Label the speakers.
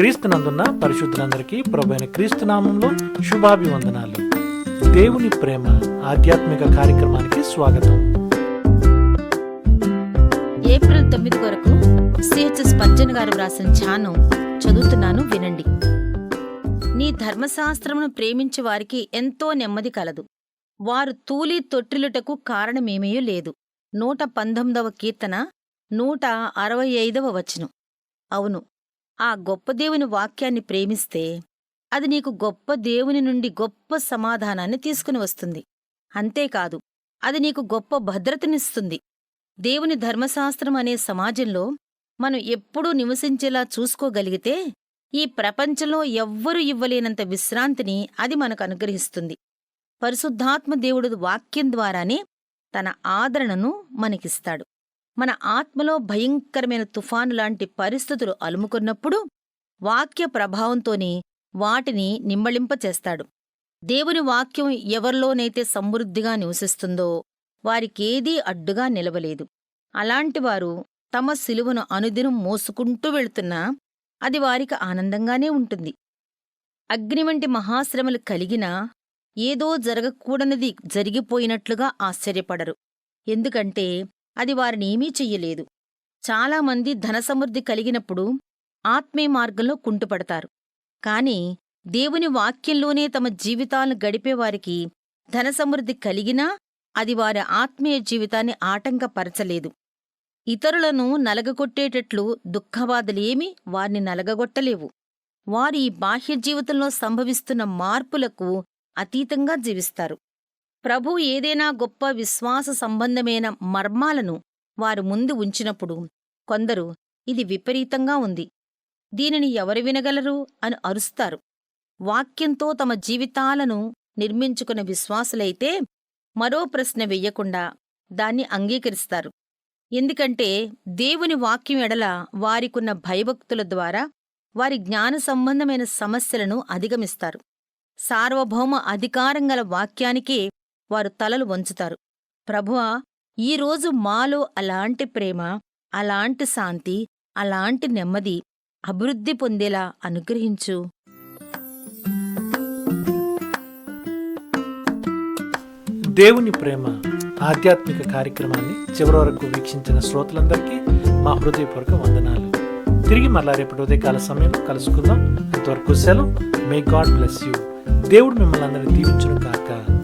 Speaker 1: క్రీస్తునందున్న పరిశుద్ధులందరికీ ప్రభైన క్రీస్తు నామంలో శుభాభివందనాలు. దేవుని ప్రేమ ఆధ్యాత్మిక కార్యక్రమానికి స్వాగతం.
Speaker 2: ఏప్రిల్ తొమ్మిది కొరకు సిహెచ్ఎస్ పజ్జన్ గారు వ్రాసిన ధ్యానం చదువుతున్నాను వినండి. నీ ధర్మశాస్త్రమును ప్రేమించే వారికి ఎంతో నెమ్మది కలదు. వారు తూలి తొట్టిలుటకు కారణమేమీ లేదు. నూట పంతొమ్మిదవ కీర్తన నూట అరవై ఐదవ వచనం. అవును ఆ గొప్ప దేవుని వాక్యాన్ని ప్రేమిస్తే అది నీకు గొప్ప దేవుని నుండి గొప్ప సమాధానాన్ని తీసుకుని వస్తుంది. అంతేకాదు అది నీకు గొప్ప భద్రతనిస్తుంది. దేవుని ధర్మశాస్త్రం అనే సమాజంలో మనం ఎప్పుడూ నివసించేలా చూసుకోగలిగితే ఈ ప్రపంచంలో ఎవ్వరూ ఇవ్వలేనంత విశ్రాంతిని అది మనకు అనుగ్రహిస్తుంది. పరిశుద్ధాత్మ దేవుడు వాక్యం ద్వారానే తన ఆదరణను మనకిస్తాడు. మన ఆత్మలో భయంకరమైన తుఫాను లాంటి పరిస్థితులు అలుముకున్నప్పుడు వాక్య ప్రభావంతోనే వాటిని నిమ్మళింపచేస్తాడు దేవుని వాక్యం ఎవరిలోనైతే సమృద్ధిగా నివసిస్తుందో వారికేదీ అడ్డుగా నిలవలేదు. అలాంటివారు తమ సిలువను అనుదినం మోసుకుంటూ వెళుతున్నా అది వారికి ఆనందంగానే ఉంటుంది. అగ్ని వంటి మహాశ్రమలు కలిగినా ఏదో జరగకూడనిది జరిగిపోయినట్లుగా ఆశ్చర్యపడరు. ఎందుకంటే అది వారినేమీ చెయ్యలేదు. చాలామంది ధనసమృద్ధి కలిగినప్పుడు ఆత్మీయ మార్గంలో కుంటుపడతారు. కాని దేవుని వాక్యంలోనే తమ జీవితాలను గడిపేవారికి ధనసమృద్ధి కలిగినా అది వారి ఆత్మీయ జీవితాన్ని ఆటంకపరచలేదు. ఇతరులను నలగగొట్టేటట్లు దుఃఖబాధలేమీ వారిని నలగగొట్టలేవు. వారు ఈ బాహ్య జీవితంలో సంభవిస్తున్న మార్పులకు అతీతంగా జీవిస్తారు. ప్రభు ఏదైనా గొప్ప విశ్వాస సంబంధమైన మర్మాలను వారు ముందు ఉంచినప్పుడు కొందరు ఇది విపరీతంగా ఉంది. దీనిని ఎవరు వినగలరు అని అరుస్తారు. వాక్యంతో తమ జీవితాలను నిర్మించుకున్న విశ్వాసులైతే మరో ప్రశ్న వెయ్యకుండా దాన్ని అంగీకరిస్తారు. ఎందుకంటే దేవుని వాక్యం ఎడల వారికున్న భయభక్తుల ద్వారా వారి జ్ఞాన సంబంధమైన సమస్యలను అధిగమిస్తారు. సార్వభౌమ అధికారం గల వాక్యానికే వారు తలలు వంచుతారు. ప్రభువా ఈరోజు మాలో అలాంటి ప్రేమ అలాంటి శాంతి అలాంటి నెమ్మది అభివృద్ధి పొందేలా అనుగ్రహించు.
Speaker 1: దేవుని ప్రేమ ఆధ్యాత్మిక కార్యక్రమాన్ని చివరి వరకు వీక్షించిన శ్రోతలందరికీ మా హృదయపూర్వక వందనాలు. తిరిగి మళ్ళా రేపటి ఉదయకాల సమయంలో కలుసుకుందాం. అంతవరకు సెలవు. మే గాడ్ బ్లెస్ యూ దేవుడు మిమ్మల్ని అందరినీ దీవించును కాక